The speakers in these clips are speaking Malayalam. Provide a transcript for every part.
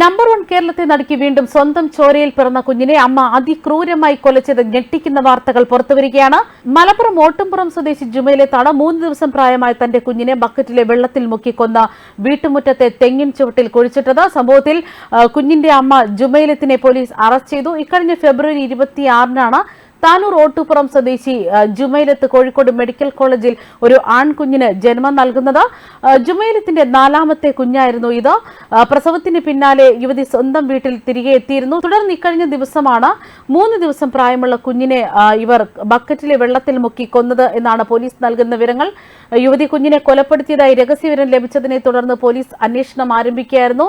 നമ്പർ വൺ കേരളത്തെ നടുക്കി വീണ്ടും സ്വന്തം ചോരയിൽ പിറന്ന കുഞ്ഞിനെ അമ്മ അതിക്രൂരമായി കൊലച്ചത് ഞെട്ടിക്കുന്ന വാർത്തകൾ പുറത്തുവരികയാണ്. മലപ്പുറം ഓട്ടുംപുറം സ്വദേശി ജുമയിലെത്താണ് മൂന്ന് ദിവസം പ്രായമായ തന്റെ കുഞ്ഞിനെ ബക്കറ്റിലെ വെള്ളത്തിൽ മുക്കിക്കൊന്ന വീട്ടുമുറ്റത്തെ തെങ്ങിൻ ചുവട്ടിൽ കുഴിച്ചിട്ടത്. സംഭവത്തിൽ കുഞ്ഞിന്റെ അമ്മ ജുമയിലത്തിനെ പോലീസ് അറസ്റ്റ് ചെയ്തു. ഇക്കഴിഞ്ഞ ഫെബ്രുവരി ഇരുപത്തിയാറിനാണ് താനൂർ ഓട്ടുപുറം സ്വദേശി ജുമൈലത്ത് കോഴിക്കോട് മെഡിക്കൽ കോളേജിൽ ഒരു ആൺകുഞ്ഞിന് ജന്മം നൽകുന്നത്. ജുമൈലത്തിന്റെ നാലാമത്തെ കുഞ്ഞായിരുന്നു ഇത്. പ്രസവത്തിന് പിന്നാലെ യുവതി സ്വന്തം വീട്ടിൽ തിരികെ എത്തിയിരുന്നു. തുടർന്ന് ഇക്കഴിഞ്ഞ ദിവസമാണ് മൂന്ന് ദിവസം പ്രായമുള്ള കുഞ്ഞിനെ ഇവർ ബക്കറ്റിലെ വെള്ളത്തിൽ മുക്കി കൊന്നത് എന്നാണ് പോലീസ് നൽകുന്ന വിവരങ്ങൾ. യുവതി കുഞ്ഞിനെ കൊലപ്പെടുത്തിയതായി രഹസ്യവിവരം ലഭിച്ചതിനെ തുടർന്ന് പോലീസ് അന്വേഷണം ആരംഭിക്കുകയായിരുന്നു.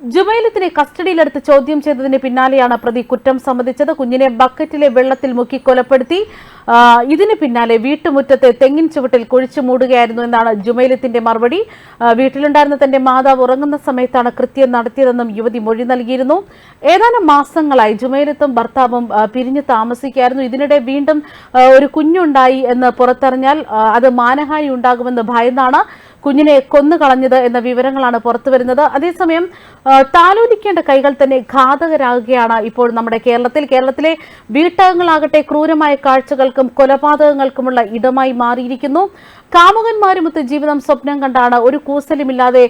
ജുമൈലത്തിനെ കസ്റ്റഡിയിലെടുത്ത് ചോദ്യം ചെയ്തതിന് പിന്നാലെയാണ് പ്രതി കുറ്റം സമ്മതിച്ചത്. കുഞ്ഞിനെ ബക്കറ്റിലെ വെള്ളത്തിൽ മുക്കി കൊലപ്പെടുത്തി. ഇതിന് പിന്നാലെ വീട്ടുമുറ്റത്തെ തെങ്ങിൻ ചുവട്ടിൽ കുഴിച്ചു മൂടുകയായിരുന്നു എന്നാണ് ജുമൈലത്തിന്റെ മറുപടി. വീട്ടിലുണ്ടായിരുന്ന തന്റെ മാതാവ് ഉറങ്ങുന്ന സമയത്താണ് കൃത്യം നടത്തിയതെന്നും യുവതി മൊഴി നൽകിയിരുന്നു. ഏതാനും മാസങ്ങളായി ജുമൈലത്തും ഭർത്താവും പിരിഞ്ഞു താമസിക്കായിരുന്നു ഇതിനിടെ വീണ്ടും ഒരു കുഞ്ഞുണ്ടായി എന്ന് പുറത്തറിഞ്ഞാൽ അത് മാനഹാനി ഉണ്ടാകുമെന്ന് ഭയന്നാണ് കുഞ്ഞിനെ കൊന്നുകളഞ്ഞത് എന്ന വിവരങ്ങളാണ് പുറത്തുവരുന്നത് അതേസമയം താലോലിക്കേണ്ട കൈകൾ തന്നെ ഘാതകരാകുകയാണ് ഇപ്പോൾ നമ്മുടെ കേരളത്തിൽ. കേരളത്തിലെ വീട്ടകങ്ങളാകട്ടെ ക്രൂരമായ കാഴ്ചകൾക്കും കൊലപാതകങ്ങൾക്കുമുള്ള ഇടമായി മാറിയിരിക്കുന്നു. കാമുകന്മാരുമൊത്ത് ജീവിതം സ്വപ്നം കണ്ടാണ് ഒരു കൂസലുമില്ലാതെ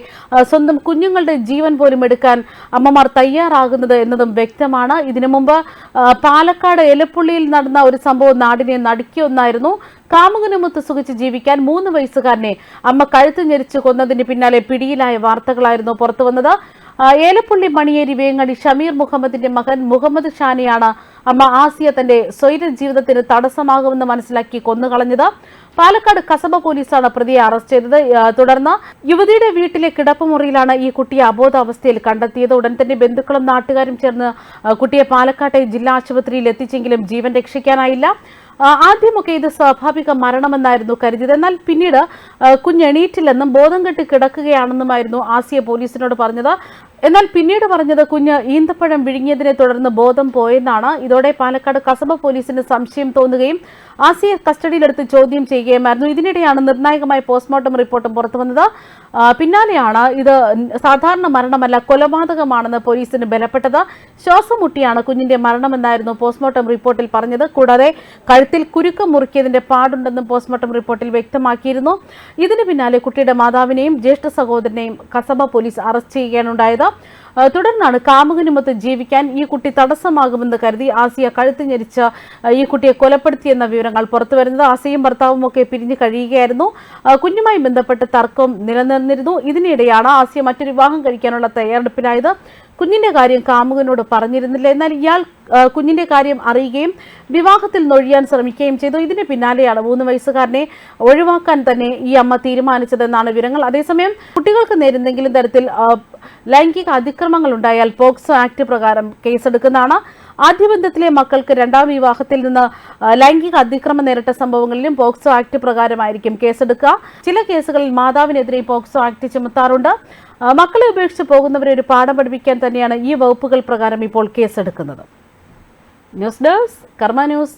സ്വന്തം കുഞ്ഞുങ്ങളുടെ ജീവൻ പോലും എടുക്കാൻ അമ്മമാർ തയ്യാറാകുന്നത് എന്നതും വ്യക്തമാണ്. ഇതിനു മുമ്പ് പാലക്കാട് എലപ്പുള്ളിയിൽ നടന്ന ഒരു സംഭവം നാടിനെ നടുക്കിയൊന്നായിരുന്നു കാമുകനുമൊത്ത് സുഖിച്ച് ജീവിക്കാൻ മൂന്ന് വയസ്സുകാരനെ അമ്മ കഴുത്ത് ഞെരിച്ചു കൊന്നതിന് പിന്നാലെ പിടിയിലായ വാർത്തകളായിരുന്നു പുറത്തുവന്നത്. ഏലപ്പുള്ളി മണിയേരി വേങ്ങടി ഷമീർ മുഹമ്മദിന്റെ മകൻ മുഹമ്മദ് ഷാനെയാണ് അമ്മ ആസിയ തന്റെ സ്വൈര ജീവിതത്തിന് തടസ്സമാകുമെന്ന് മനസ്സിലാക്കി കൊന്നുകളഞ്ഞത്. പാലക്കാട് കസബ പോലീസാണ് പ്രതിയെ അറസ്റ്റ് ചെയ്തത്. തുടർന്ന് യുവതിയുടെ വീട്ടിലെ കിടപ്പുമുറിയിലാണ് ഈ കുട്ടിയെ അബോധാവസ്ഥയിൽ കണ്ടെത്തിയത്. ഉടൻ തന്നെ ബന്ധുക്കളും നാട്ടുകാരും ചേർന്ന് കുട്ടിയെ പാലക്കാട്ടെ ജില്ലാ ആശുപത്രിയിൽ എത്തിച്ചെങ്കിലും ജീവൻ രക്ഷിക്കാനായില്ല. ആദ്യമൊക്കെ ഇത് സ്വാഭാവിക മരണമെന്നായിരുന്നു കരുതിയത്. എന്നാൽ പിന്നീട് കുഞ്ഞെണീറ്റില്ലെന്നും ബോധം കെട്ട് കിടക്കുകയാണെന്നുമായിരുന്നു ആസിയ പോലീസിനോട് പറഞ്ഞത്. എന്നാൽ പിന്നീട് പറഞ്ഞത് കുഞ്ഞ് ഈന്തപ്പഴം വിഴുങ്ങിയതിനെ തുടർന്ന് ബോധം പോയെന്നാണ്. ഇതോടെ പാലക്കാട് കസബ പോലീസിന് സംശയം തോന്നുകയും ആസിയെ കസ്റ്റഡിയിലെടുത്ത് ചോദ്യം ചെയ്യുകയുമായിരുന്നു. ഇതിനിടെയാണ് നിർണായകമായ പോസ്റ്റ്മോർട്ടം റിപ്പോർട്ടും പുറത്തുവന്നത്. പിന്നാലെയാണ് ഇത് സാധാരണ മരണമല്ല കൊലപാതകമാണെന്ന് പോലീസിന് ബലപ്പെട്ടത്. ശ്വാസം മുട്ടിയാണ് കുഞ്ഞിന്റെ മരണമെന്നായിരുന്നു പോസ്റ്റ്മോർട്ടം റിപ്പോർട്ടിൽ പറഞ്ഞത്. കൂടാതെ കഴുത്തിൽ കുരുക്കം മുറുക്കിയതിന്റെ പാടുണ്ടെന്നും പോസ്റ്റ്മോർട്ടം റിപ്പോർട്ടിൽ വ്യക്തമാക്കിയിരുന്നു. ഇതിന് പിന്നാലെ കുട്ടിയുടെ മാതാവിനെയും ജ്യേഷ്ഠ സഹോദരനെയും കസബ പോലീസ് അറസ്റ്റ് ചെയ്യുകയാണുണ്ടായത്. തുടർന്നാണ് കാമുകനുമൊത്ത് ജീവിക്കാൻ ഈ കുട്ടി തടസ്സമാകുമെന്ന് കരുതി ആസിയ കഴുത്ത് ഞെരിച്ച് ഈ കുട്ടിയെ കൊലപ്പെടുത്തിയെന്ന വിവരങ്ങൾ പുറത്തുവരുന്നത് ആസിയും ഭർത്താവും ഒക്കെ പിരിഞ്ഞു കഴിയുകയായിരുന്നു. കുഞ്ഞുമായി ബന്ധപ്പെട്ട് തർക്കം നിലനിന്നിരുന്നു ഇതിനിടെയാണ് ആസിയ മറ്റൊരു വിവാഹം കഴിക്കാനുള്ള തയ്യാറെടുപ്പിലായത് കുഞ്ഞിന്റെ കാര്യം കാമുകനോട് പറഞ്ഞിരുന്നില്ല. എന്നാൽ ഇയാൾ കുഞ്ഞിന്റെ കാര്യം അറിയുകയും വിവാഹത്തിൽ നൊഴിയാൻ ശ്രമിക്കുകയും ചെയ്തു. ഇതിന് പിന്നാലെയാണ് മൂന്ന് വയസ്സുകാരനെ ഒഴിവാക്കാൻ തന്നെ ഈ അമ്മ തീരുമാനിച്ചതെന്നാണ് വിവരങ്ങൾ. അതേസമയം കുട്ടികൾക്ക് നേരെന്തെങ്കിലും തരത്തിൽ ലൈംഗിക അതിക്രമങ്ങൾ ഉണ്ടായാൽ പോക്സോ ആക്ട് പ്രകാരം കേസെടുക്കുന്നതാണ്. ആദ്യബന്ധത്തിലെ മക്കൾക്ക് രണ്ടാം വിവാഹത്തിൽ നിന്ന് ലൈംഗിക അതിക്രമം നേരിട്ട സംഭവങ്ങളിലും പോക്സോ ആക്ട് പ്രകാരമായിരിക്കും കേസെടുക്കുക. ചില കേസുകളിൽ മാതാവിനെതിരെ പോക്സോ ആക്ട് ചുമത്താറുണ്ട്. മക്കളെ ഉപേക്ഷിച്ച് പോകുന്നവരെ ഒരു പാഠം പഠിപ്പിക്കാൻ തന്നെയാണ് ഈ വകുപ്പുകൾ പ്രകാരം ഇപ്പോൾ കേസെടുക്കുന്നത്. News desk Karma news.